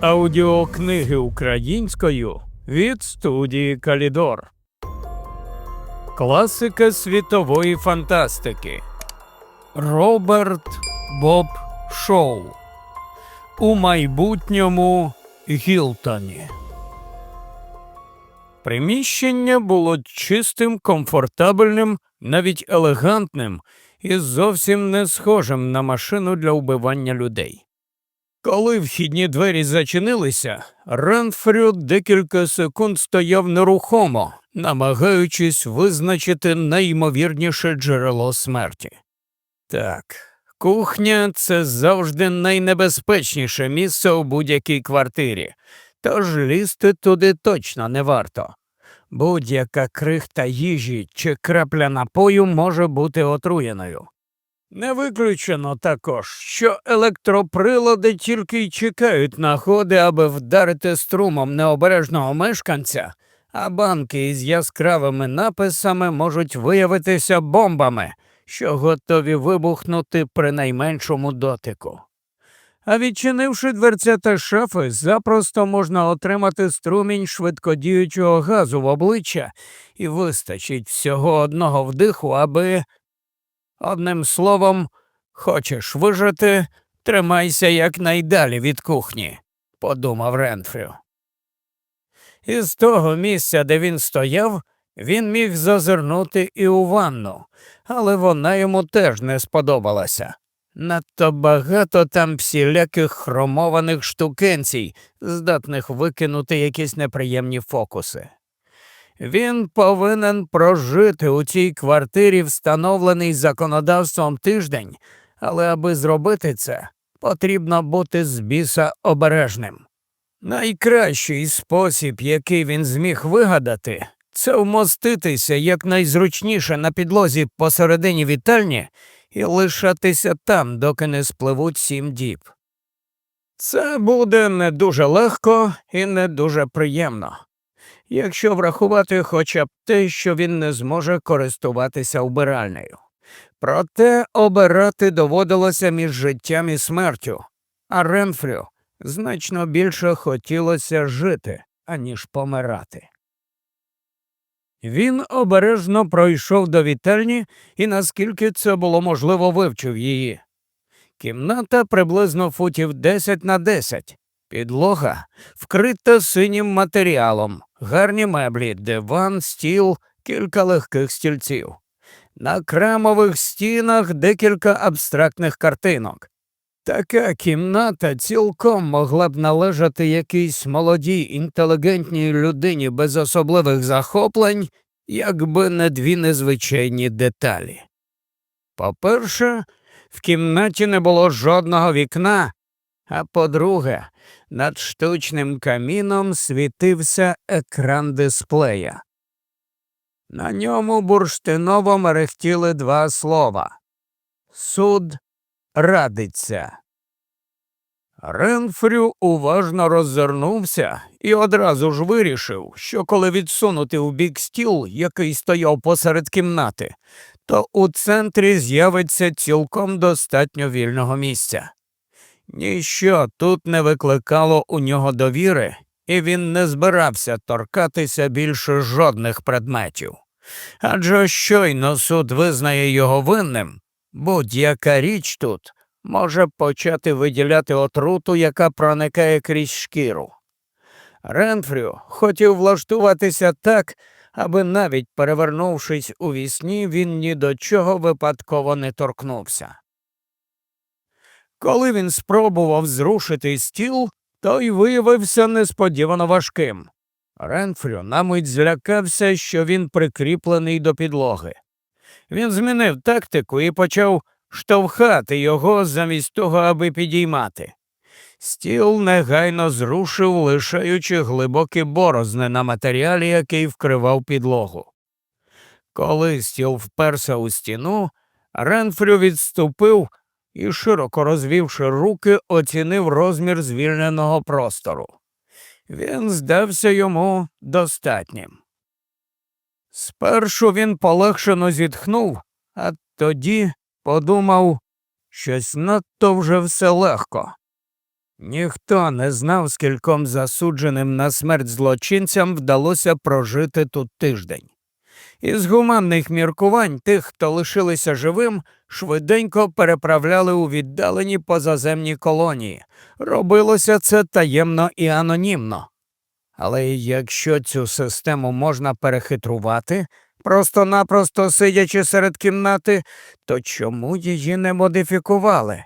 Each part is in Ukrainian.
Аудіокниги українською від студії Калідор. Класика світової фантастики. Роберт Боб Шоу. У майбутньому Гілтоні. Приміщення було чистим, комфортабельним, навіть елегантним і зовсім не схожим на машину для вбивання людей. Коли вхідні двері зачинилися, Ренфрю декілька секунд стояв нерухомо, намагаючись визначити найімовірніше джерело смерті. Так, кухня це завжди найнебезпечніше місце у будь-якій квартирі, тож лізти туди точно не варто. Будь-яка крихта їжі чи крапля напою може бути отруєною. Не виключено також, що електроприлади тільки й чекають находи, аби вдарити струмом необережного мешканця, а банки із яскравими написами можуть виявитися бомбами, що готові вибухнути при найменшому дотику. А відчинивши дверцята шафи, запросто можна отримати струмінь швидкодіючого газу в обличчя, і вистачить всього одного вдиху, аби. Одним словом, хочеш вижити, тримайся якнайдалі від кухні, подумав Ренфрю. Із того місця, де він стояв, він міг зазирнути і у ванну, але вона йому теж не сподобалася. Надто багато там всіляких хромованих штукенцій, здатних викинути якісь неприємні фокуси. Він повинен прожити у цій квартирі, встановлений законодавством тиждень, але аби зробити це, потрібно бути з біса обережним. Найкращий спосіб, який він зміг вигадати, це вмоститися якнайзручніше на підлозі посередині вітальні і лишатися там, доки не спливуть сім діб. Це буде не дуже легко і не дуже приємно якщо врахувати хоча б те, що він не зможе користуватися вбиральнею. Проте обирати доводилося між життям і смертю, а Ренфрю значно більше хотілося жити, аніж помирати. Він обережно пройшов до вітальні і, наскільки це було можливо, вивчив її. Кімната приблизно футів 10 на 10, підлога вкрита синім матеріалом, гарні меблі, диван, стіл, кілька легких стільців. На кремових стінах декілька абстрактних картинок. Така кімната цілком могла б належати якійсь молодій інтелігентній людині без особливих захоплень, якби не дві незвичайні деталі. По-перше, в кімнаті не було жодного вікна, а по-друге, над штучним каміном світився екран дисплея. На ньому бурштиново мерехтіли два слова Суд радиться. Ренфрю уважно роззирнувся і одразу ж вирішив, що коли відсунути у бік стіл, який стояв посеред кімнати, то у центрі з'явиться цілком достатньо вільного місця. Ніщо тут не викликало у нього довіри, і він не збирався торкатися більше жодних предметів. Адже щойно суд визнає його винним, будь-яка річ тут може почати виділяти отруту, яка проникає крізь шкіру. Ренфрю хотів влаштуватися так, аби навіть перевернувшись у вісні, він ні до чого випадково не торкнувся. Коли він спробував зрушити стіл, той виявився несподівано важким. Ренфрю на злякався, що він прикріплений до підлоги. Він змінив тактику і почав штовхати його замість того, аби підіймати. Стіл негайно зрушив, лишаючи глибокі борозни на матеріалі, який вкривав підлогу. Коли стіл вперся у стіну, Ренфрю відступив і, широко розвівши руки, оцінив розмір звільненого простору. Він здався йому достатнім. Спершу він полегшено зітхнув, а тоді подумав, щось надто вже все легко. Ніхто не знав, скільком засудженим на смерть злочинцям вдалося прожити тут тиждень. Із гуманних міркувань тих, хто лишилися живим, швиденько переправляли у віддалені позаземні колонії. Робилося це таємно і анонімно. Але якщо цю систему можна перехитрувати, просто-напросто сидячи серед кімнати, то чому її не модифікували?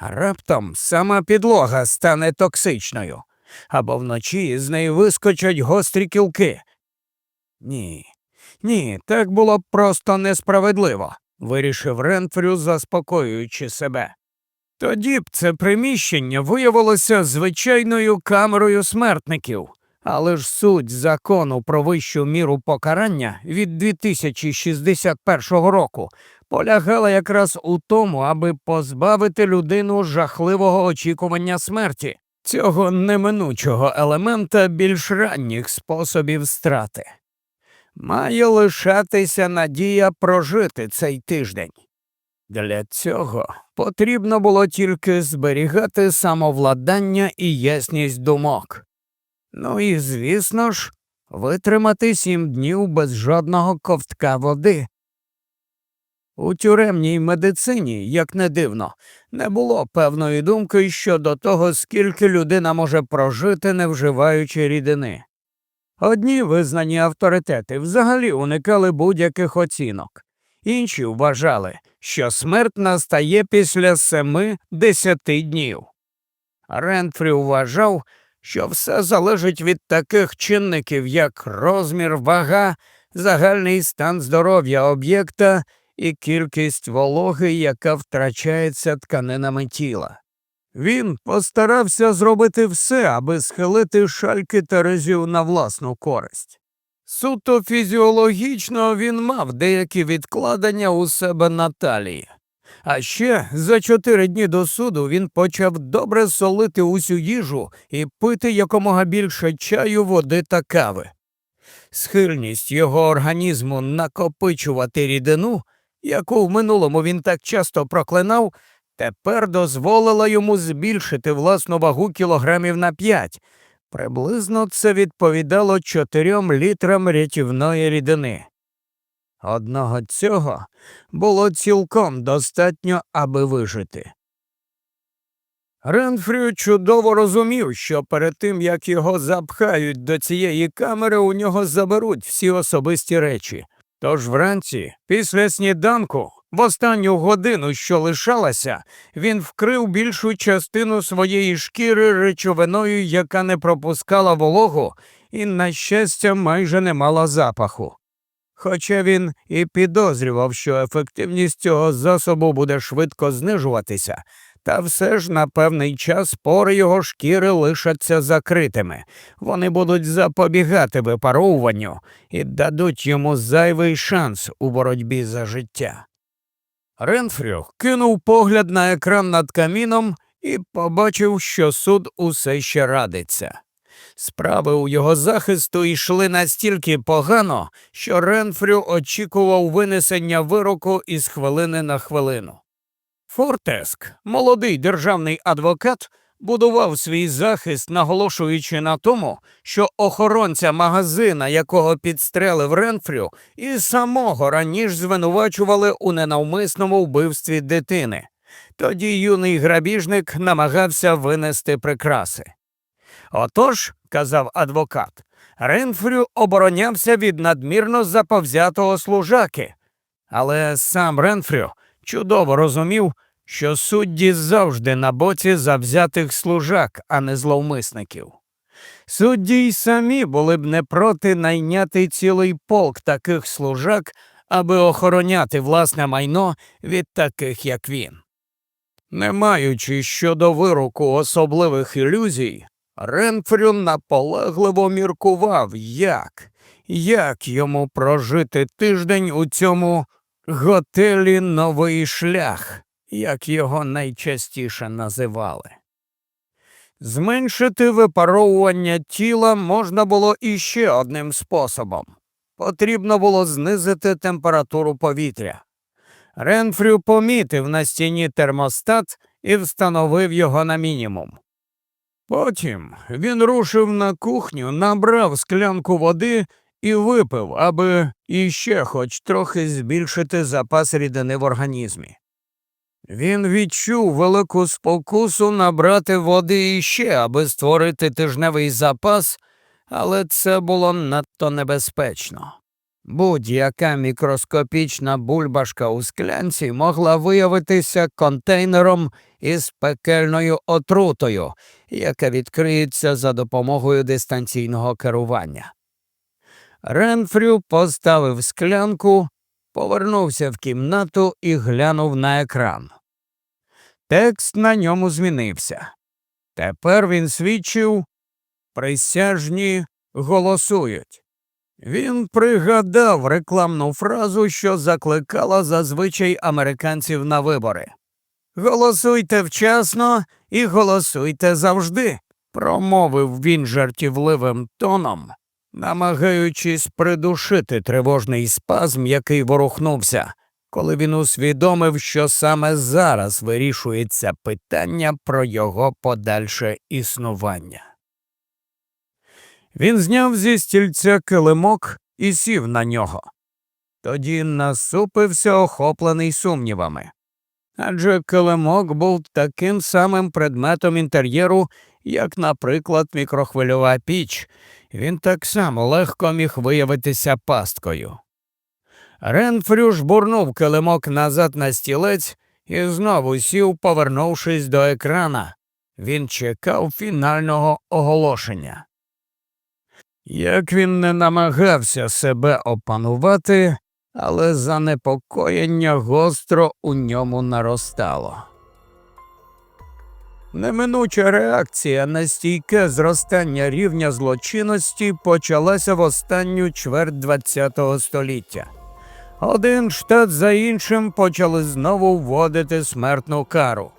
Раптом сама підлога стане токсичною, або вночі з неї вискочать гострі кілки. Ні, ні, так було б просто несправедливо, вирішив Ренфрю, заспокоюючи себе. Тоді б це приміщення виявилося звичайною камерою смертників, але ж суть закону про вищу міру покарання від 2061 року полягала якраз у тому, аби позбавити людину жахливого очікування смерті, цього неминучого елемента більш ранніх способів страти. Має лишатися надія прожити цей тиждень. Для цього потрібно було тільки зберігати самовладання і ясність думок. Ну і, звісно ж, витримати сім днів без жодного ковтка води. У тюремній медицині, як не дивно, не було певної думки щодо того, скільки людина може прожити, не вживаючи рідини. Одні визнані авторитети взагалі уникали будь-яких оцінок, інші вважали, що смерть настає після семи-десяти днів. Рентфрі вважав, що все залежить від таких чинників, як розмір, вага, загальний стан здоров'я об'єкта і кількість вологи, яка втрачається тканинами тіла. Він постарався зробити все, аби схилити шальки Терезів на власну користь. Суто фізіологічно він мав деякі відкладення у себе на талії. А ще за чотири дні до суду він почав добре солити усю їжу і пити якомога більше чаю, води та кави. Схильність його організму накопичувати рідину, яку в минулому він так часто проклинав, тепер дозволила йому збільшити власну вагу кілограмів на п'ять. Приблизно це відповідало чотирьом літрам рятівної рідини. Одного цього було цілком достатньо, аби вижити. Ренфрю чудово розумів, що перед тим як його запхають до цієї камери, у нього заберуть всі особисті речі. Тож вранці, після сніданку, в останню годину, що лишалася, він вкрив більшу частину своєї шкіри речовиною, яка не пропускала вологу і, на щастя, майже не мала запаху. Хоча він і підозрював, що ефективність цього засобу буде швидко знижуватися, та все ж на певний час пори його шкіри лишаться закритими. Вони будуть запобігати випаровуванню і дадуть йому зайвий шанс у боротьбі за життя. Ренфрю кинув погляд на екран над каміном і побачив, що суд усе ще радиться. Справи у його захисту йшли настільки погано, що Ренфрю очікував винесення вироку із хвилини на хвилину. Фортеск, молодий державний адвокат, будував свій захист, наголошуючи на тому, що охоронця магазина, якого підстрелив Ренфрю, і самого раніше звинувачували у ненавмисному вбивстві дитини. Тоді юний грабіжник намагався винести прикраси. Отож, казав адвокат, Ренфрю оборонявся від надмірно заповзятого служаки. Але сам Ренфрю чудово розумів, що судді завжди на боці завзятих служак, а не зловмисників. Судді й самі були б не проти найняти цілий полк таких служак, аби охороняти власне майно від таких, як він. Не маючи щодо вироку особливих ілюзій, Ренфрю наполегливо міркував, як, як йому прожити тиждень у цьому готелі Новий шлях, як його найчастіше називали. Зменшити випаровування тіла можна було іще одним способом. Потрібно було знизити температуру повітря. Ренфрю помітив на стіні термостат і встановив його на мінімум. Потім він рушив на кухню, набрав склянку води і випив, аби іще хоч трохи збільшити запас рідини в організмі. Він відчув велику спокусу набрати води іще, аби створити тижневий запас, але це було надто небезпечно. Будь-яка мікроскопічна бульбашка у склянці могла виявитися контейнером із пекельною отрутою, яка відкриється за допомогою дистанційного керування. Ренфрю поставив склянку, повернувся в кімнату і глянув на екран. Текст на ньому змінився. Тепер він свідчив присяжні голосують. Він пригадав рекламну фразу, що закликала зазвичай американців на вибори. Голосуйте вчасно і голосуйте завжди, промовив він жартівливим тоном, намагаючись придушити тривожний спазм, який ворухнувся, коли він усвідомив, що саме зараз вирішується питання про його подальше існування. Він зняв зі стільця килимок і сів на нього. Тоді насупився, охоплений сумнівами. Адже килимок був таким самим предметом інтер'єру, як, наприклад, мікрохвильова піч, він так само легко міг виявитися пасткою. Ренфрю жбурнув килимок назад на стілець і знову сів, повернувшись до екрана. Він чекав фінального оголошення. Як він не намагався себе опанувати, але занепокоєння гостро у ньому наростало. Неминуча реакція на стійке зростання рівня злочинності почалася в останню чверть ХХ століття. Один штат за іншим почали знову вводити смертну кару.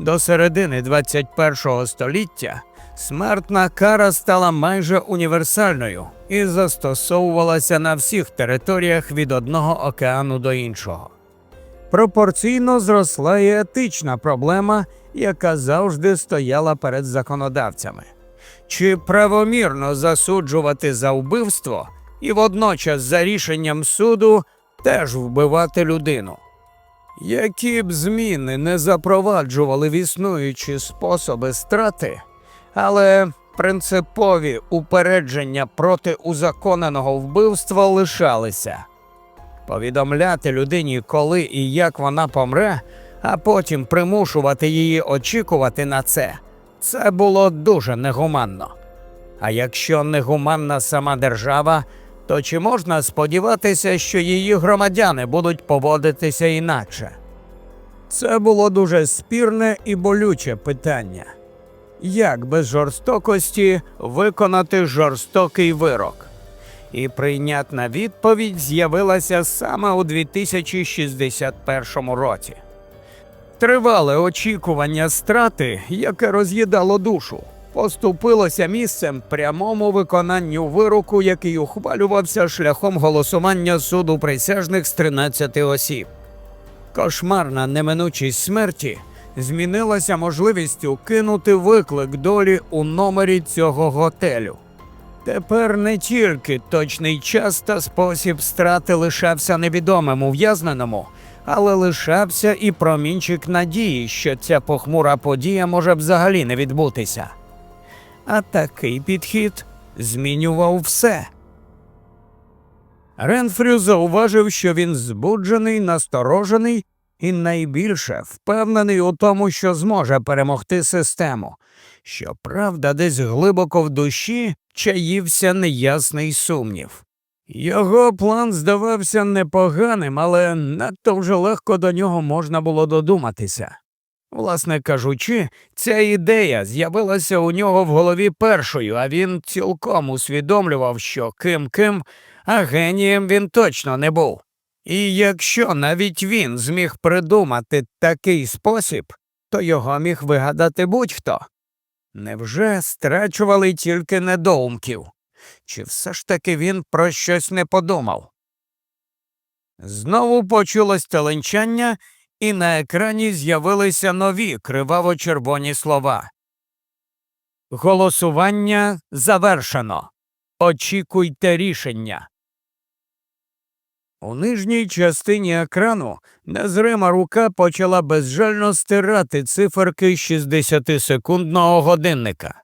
До середини 21 століття смертна кара стала майже універсальною і застосовувалася на всіх територіях від одного океану до іншого. Пропорційно зросла і етична проблема, яка завжди стояла перед законодавцями. Чи правомірно засуджувати за вбивство і водночас за рішенням суду теж вбивати людину? Які б зміни не запроваджували в існуючі способи страти, але принципові упередження проти узаконеного вбивства лишалися. Повідомляти людині, коли і як вона помре, а потім примушувати її очікувати на це, це було дуже негуманно. А якщо негуманна сама держава, то чи можна сподіватися, що її громадяни будуть поводитися інакше? Це було дуже спірне і болюче питання. Як без жорстокості виконати жорстокий вирок? І прийнятна відповідь з'явилася саме у 2061 році. Тривале очікування страти, яке роз'їдало душу, поступилося місцем прямому виконанню вироку, який ухвалювався шляхом голосування суду присяжних з 13 осіб. Кошмарна неминучість смерті змінилася можливістю кинути виклик долі у номері цього готелю. Тепер не тільки точний час та спосіб страти лишався невідомим ув'язненому, але лишався і промінчик надії, що ця похмура подія може взагалі не відбутися. А такий підхід змінював все. Ренфрю зауважив, що він збуджений, насторожений і найбільше впевнений у тому, що зможе перемогти систему. Щоправда, десь глибоко в душі чаївся неясний сумнів. Його план здавався непоганим, але надто вже легко до нього можна було додуматися. Власне кажучи, ця ідея з'явилася у нього в голові першою, а він цілком усвідомлював, що ким ким, а генієм він точно не був. І якщо навіть він зміг придумати такий спосіб, то його міг вигадати будь-хто. Невже страчували тільки недоумків? Чи все ж таки він про щось не подумав? Знову почулось теленчання, і на екрані з'явилися нові криваво червоні слова. Голосування завершено. Очікуйте рішення. У нижній частині екрану незрима рука почала безжально стирати циферки 60-секундного годинника.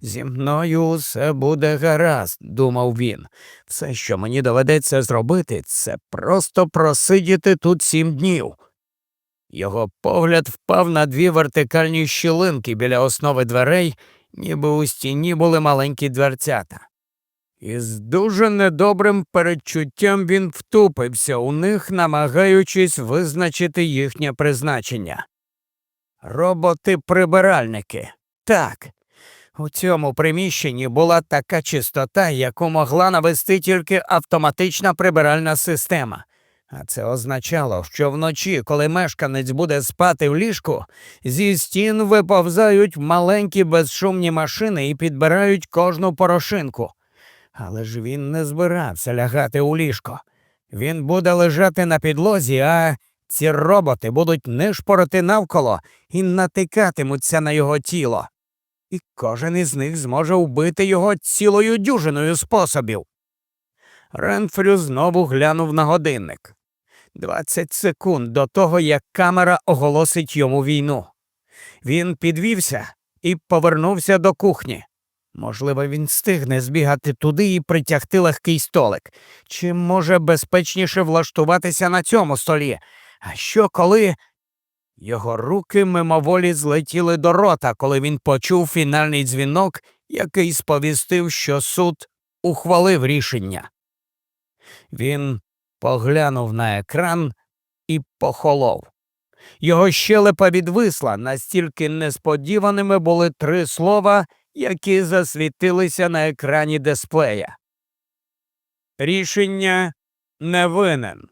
Зі мною усе буде гаразд, думав він. Все, що мені доведеться зробити, це просто просидіти тут сім днів. Його погляд впав на дві вертикальні щілинки біля основи дверей, ніби у стіні були маленькі дверцята. І з дуже недобрим передчуттям він втупився у них, намагаючись визначити їхнє призначення. Роботи-прибиральники. Так. У цьому приміщенні була така чистота, яку могла навести тільки автоматична прибиральна система. А це означало, що вночі, коли мешканець буде спати в ліжку, зі стін виповзають маленькі безшумні машини і підбирають кожну порошинку. Але ж він не збирався лягати у ліжко. Він буде лежати на підлозі, а ці роботи будуть нишпорити навколо і натикатимуться на його тіло. І кожен із них зможе вбити його цілою дюжиною способів. Ренфрю знову глянув на годинник. Двадцять секунд до того, як камера оголосить йому війну. Він підвівся і повернувся до кухні. Можливо, він встигне збігати туди і притягти легкий столик. Чи може безпечніше влаштуватися на цьому столі? А що коли. Його руки мимоволі злетіли до рота, коли він почув фінальний дзвінок, який сповістив, що суд ухвалив рішення. Він поглянув на екран і похолов. Його щелепа відвисла, настільки несподіваними були три слова, які засвітилися на екрані дисплея. Рішення не винен.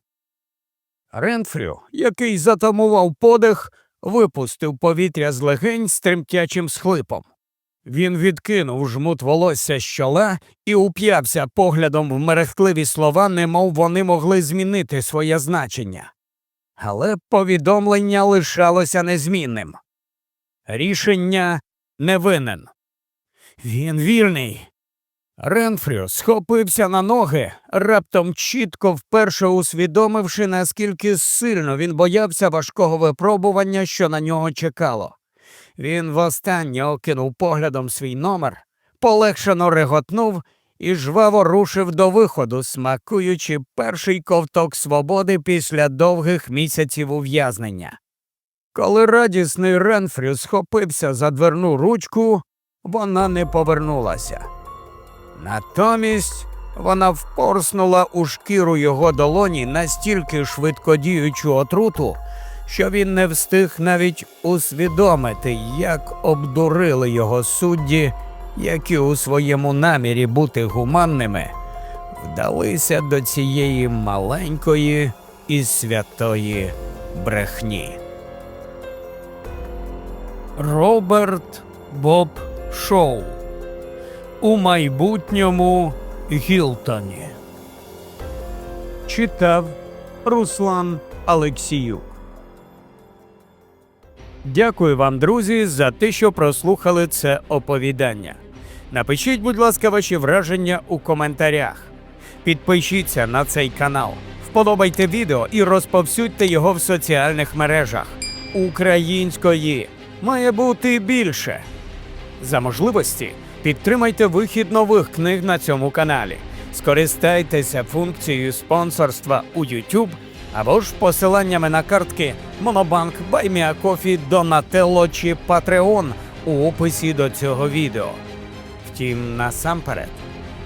Ренфрю, який затамував подих, випустив повітря з легень з тремтячим схлипом. Він відкинув жмут волосся з чола і уп'явся поглядом в мерехтливі слова, немов вони могли змінити своє значення. Але повідомлення лишалося незмінним. Рішення не винен. Він вірний. Ренфрю схопився на ноги, раптом чітко вперше усвідомивши, наскільки сильно він боявся важкого випробування, що на нього чекало. Він востаннє окинув поглядом свій номер, полегшено реготнув і жваво рушив до виходу, смакуючи перший ковток свободи після довгих місяців ув'язнення. Коли радісний Ренфрю схопився за дверну ручку, вона не повернулася. Натомість вона впорснула у шкіру його долоні настільки швидкодіючу отруту, що він не встиг навіть усвідомити, як обдурили його судді, які у своєму намірі бути гуманними вдалися до цієї маленької і святої брехні. Роберт Боб Шоу у майбутньому Гілтоні. Читав Руслан Алексіюк. Дякую вам, друзі, за те, що прослухали це оповідання. Напишіть, будь ласка, ваші враження у коментарях. Підпишіться на цей канал, вподобайте відео і розповсюдьте його в соціальних мережах. Української має бути більше. За можливості підтримайте вихід нових книг на цьому каналі. Скористайтеся функцією спонсорства у YouTube або ж посиланнями на картки Монобанк, Байміакофі, Донателло чи Patreon у описі до цього відео. Втім, насамперед,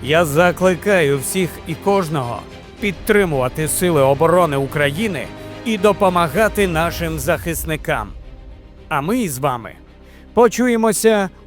я закликаю всіх і кожного підтримувати Сили оборони України і допомагати нашим захисникам. А ми з вами почуємося